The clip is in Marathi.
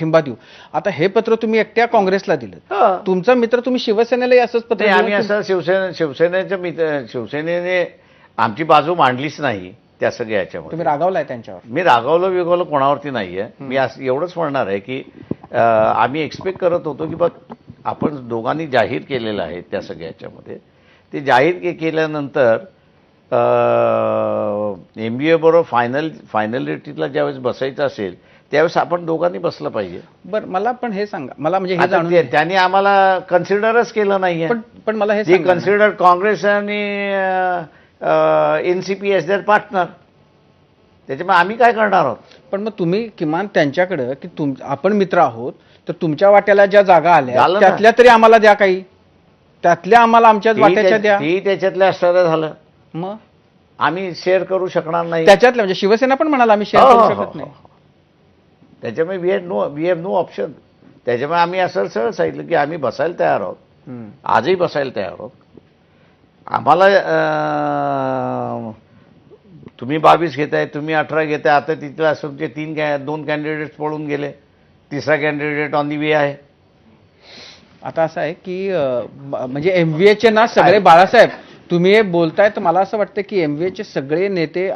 पाठिंबा देऊ. आता हे पत्र तुम्ही एकट्या काँग्रेसला दिलं. तुमचा मित्र तुम्ही शिवसेनेलाही असंच पत्र आम्ही असं शिवसेना शिवसेनेच्या मित्र शिवसेनेने आमची बाजू मांडलीच नाही त्या सगळ्या याच्यामध्ये. तुम्ही रागावलाय त्यांच्यावर. मी रागावलं बिगवलं कोणावरती नाहीये. मी असं एवढंच म्हणणार आहे की आम्ही एक्सपेक्ट करत होतो की बघ आपण दोघांनी जाहीर केलेलं आहे त्या सगळ्या याच्यामध्ये. ते जाहीर के केल्यानंतर एम बी ए बरोबर फायनल फायनलिटीला ज्यावेळेस बसायचं असेल त्यावेळेस आपण दोघांनी बसलं पाहिजे. बरं मला पण हे सांगा. मला म्हणजे हे आता जाणून ते- त्यांनी आम्हाला कन्सिडरच केलं नाहीये. पण पण मला हे जे सांगा ना. कन्सिडर काँग्रेस आणि N C P S their partner त्याच्यामुळे आम्ही काय करणार आहोत? पण मग तुम्ही किमान त्यांच्याकडं की तुम आपण मित्र आहोत तर तुमच्या वाट्याला ज्या जागा आल्या झालं ना. त्यातल्या तरी आम्हाला द्या काही. त्यातल्या आम्हाला आमच्याच तेही वाट्याच्या त्या- द्या. तेही त्याच्यातल्या असणारं झालं. मग? आम्ही शेअर करू शकणार नाही. त्याच्यातल्या म्हणजे शिवसेना पण म्हणाला आम्ही शेअर हो, करू हो, शकत हो, नाही. हो. त्याच्यामुळे we had no we have no option त्याच्यामुळे आम्ही असं सरळ सांगितलं की आम्ही बसायला तयार आहोत. आजही बसायला तयार आहोत. आम्हाला तुम्ही बावीस घेताय तुम्ही अठरा घेताय आता तिथला तुमचे तीन कॅ दोन कॅन्डिडेट्स पळून गेले. तिसरा कॅन्डिडेट ऑन दी वे आहे. आता असं आहे की म्हणजे एमव्हीएचे ना सगळे बाळासाहेब तुम्ही हे बोलताय तर मला असं वाटतं की एमव्हीएचे सगळे नेते